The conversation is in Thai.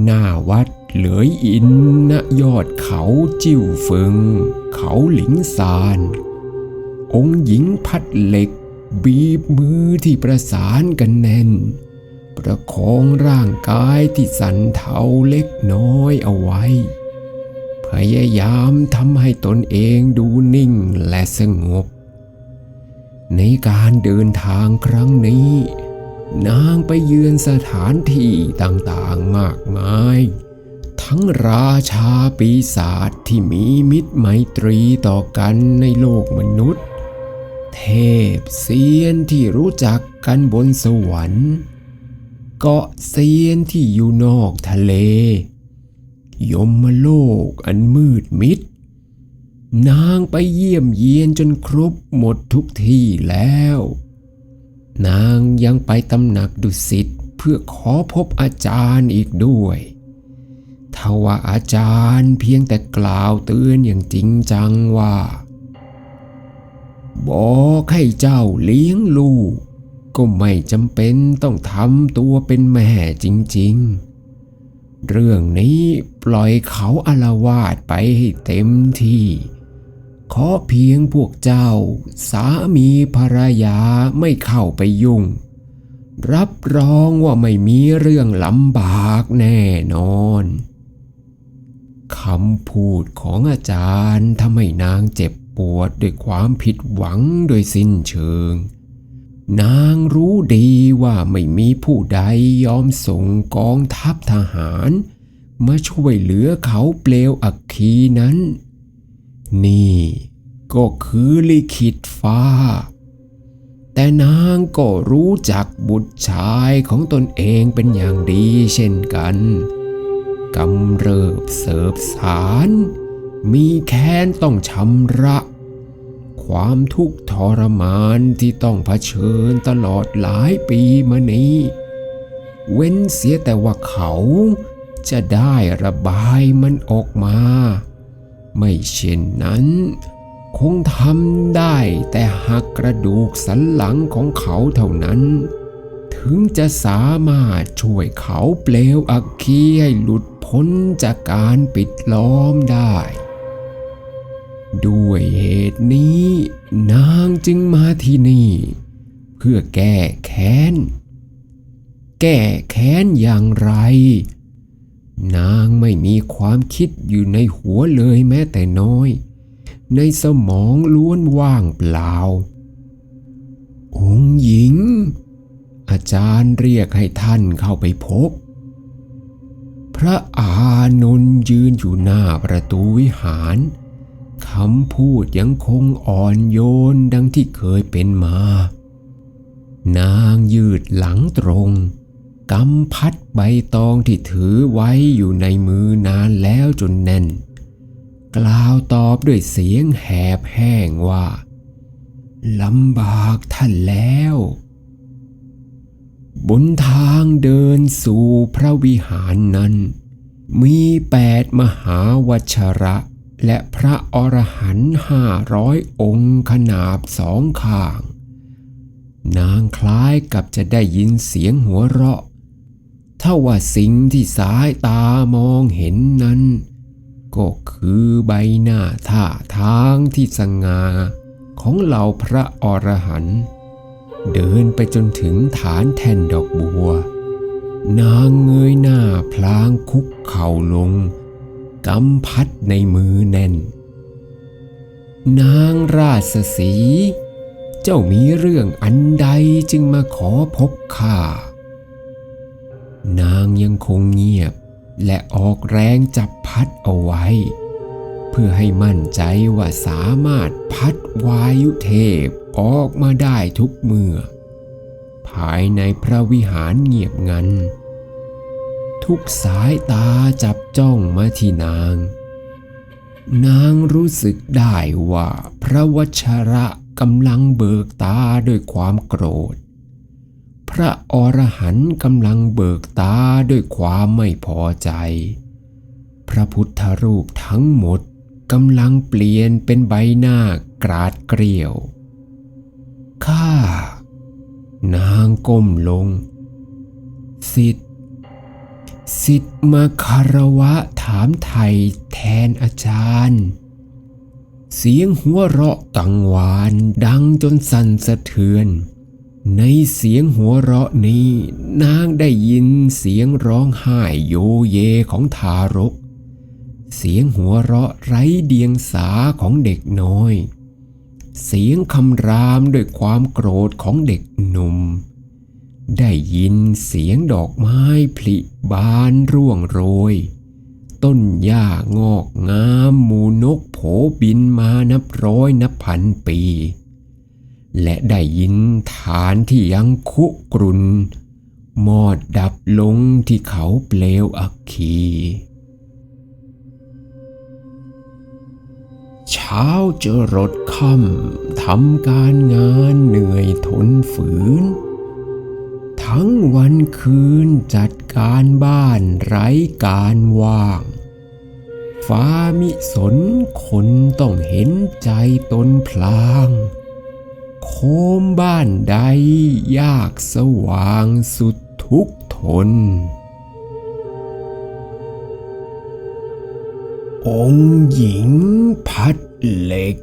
หน้าวัดเหลยอินณยอดเขาจิ้วเฟิง เขาหลิงซาน องค์หญิงพัดเหล็ก บีบมือที่ประสานกันแน่น ประคองร่างกายที่สั่นเทาเล็กน้อยเอาไว้ พยายามทำให้ตนเองดูนิ่งและสงบ ในการเดินทางครั้งนี้ นางไปเยือนสถานที่ต่างๆมากมาย ทั้งราชาปีศาจที่มีมิตรไมตรีต่อกันในโลกมนุษย์ เทพเซียนที่รู้จักกันบนสวรรค์ เกาะเซียนที่อยู่นอกทะเล ยมโลกอันมืดมิด นางไปเยี่ยมเยียนจนครบหมดทุกที่แล้ว นางยังไปตำหนักดุสิตเพื่อขอพบอาจารย์อีกด้วยทว่าอาจารย์เพียงแต่กล่าวเตือนอย่างจริงจังว่า บอกให้เจ้าเลี้ยงลูก ก็ไม่จำเป็นต้องทำตัวเป็นแม่จริง ๆ เรื่องนี้ปล่อยเขาอารวาดไปให้เต็มที่ ขอเพียงพวกเจ้า สามีภรรยาไม่เข้าไปยุ่ง รับรองว่าไม่มีเรื่องลำบากแน่นอนคำพูดของอาจารย์ทำให้นางเจ็บปวดด้วยความผิดหวังโดยสิ้นเชิง นางรู้ดีว่าไม่มีผู้ใดยอมส่งกองทัพทหาร มาช่วยเหลือเขาเปลวอักคีนั้น นี่ก็คือลิขิตฟ้า แต่นางก็รู้จักบุตรชายของตนเองเป็นอย่างดีเช่นกันกำเริบเสิบสาร มีแค้นต้องชำระ ความทุกข์ทรมานที่ต้องเผชิญตลอดหลายปีมานี้ เว้นเสียแต่ว่าเขาจะได้ระบายมันออกมา ไม่เช่นนั้น คงทำได้แต่หักกระดูกสันหลังของเขาเท่านั้น ถึงจะสามารถช่วยเขาเปลวอักคีให้หลุดพ้นจากการปิดล้อมได้ ด้วยเหตุนี้ นางจึงมาที่นี่ เพื่อแก้แค้น แก้แค้นอย่างไร นางไม่มีความคิดอยู่ในหัวเลยแม้แต่น้อย ในสมองล้วนว่างเปล่า องค์หญิง อาจารย์เรียกให้ท่านเข้าไปพบ พระอานนท์ยืนอยู่หน้าประตูวิหารคำพูดยังคงอ่อนโยนดังที่เคยเป็นมา นางยืดหลังตรง กำพัดใบตองที่ถือไว้อยู่ในมือนานแล้วจนแน่น กล่าวตอบด้วยเสียงแหบแห้งว่าลำบากท่านแล้ว บนทางเดินสู่พระวิหารนั้น มีแปดมหาวัชระและพระอรหันต์ห้าร้อยองค์ขนาบสองข้าง นางคล้ายกับจะได้ยินเสียงหัวเราะ ถ้าว่าสิ่งที่สายตามองเห็นนั้น ก็คือใบหน้าท่าทางที่สง่าของเหล่าพระอรหันต์เดินไปจนถึงฐานแท่นดอกบัว นางเงยหน้าพลางคุกเข่าลงกำพัดในมือแน่น นางราชสี เจ้ามีเรื่องอันใดจึงมาขอพบข้า นางยังคงเงียบ และออกแรงจับพัดเอาไว้ เพื่อให้มั่นใจว่าสามารถพัดวายุเทพออกมาได้ทุกเมื่อ ภายในพระวิหารเงียบงัน ทุกสายตาจับจ้องมาที่นาง นางรู้สึกได้ว่าพระวชระกำลังเบิกตาด้วยความโกรธ พระอรหันต์กำลังเบิกตาด้วยความไม่พอใจ พระพุทธรูปทั้งหมดกำลังเปลี่ยนเป็นใบหน้ากราดเกลียว ข้า นางก้มลง สิทธิ์สิทธิ์มาคารวะถามไทยแทนอาจารย์ เสียงหัวเราะกังวานดังจนสั่นสะเทือน ในเสียงหัวเราะนี้ นางได้ยินเสียงร้องไห้โยเยของทารก เสียงหัวเราะไร้เดียงสาของเด็กน้อย เสียงคำรามด้วยความโกรธของเด็กหนุ่ม ได้ยินเสียงดอกไม้ผลิบานร่วงโรย ต้นหญ้างอกงามหมูนกโผบินมานับร้อยนับพันปี และได้ยินฐานที่ยังคุกรุน มอดดับลงที่เขาเปลวอัคคี เช้าเจอรถค่ำทำการงานเหนื่อยทนฝืน ทั้งวันคืนจัดการบ้านไร้การว่างฟ้ามิสนคนต้องเห็นใจตนพลาง โคมบ้านใด ยากสว่างสุดทุกทน องค์หญิงพัดเหล็ก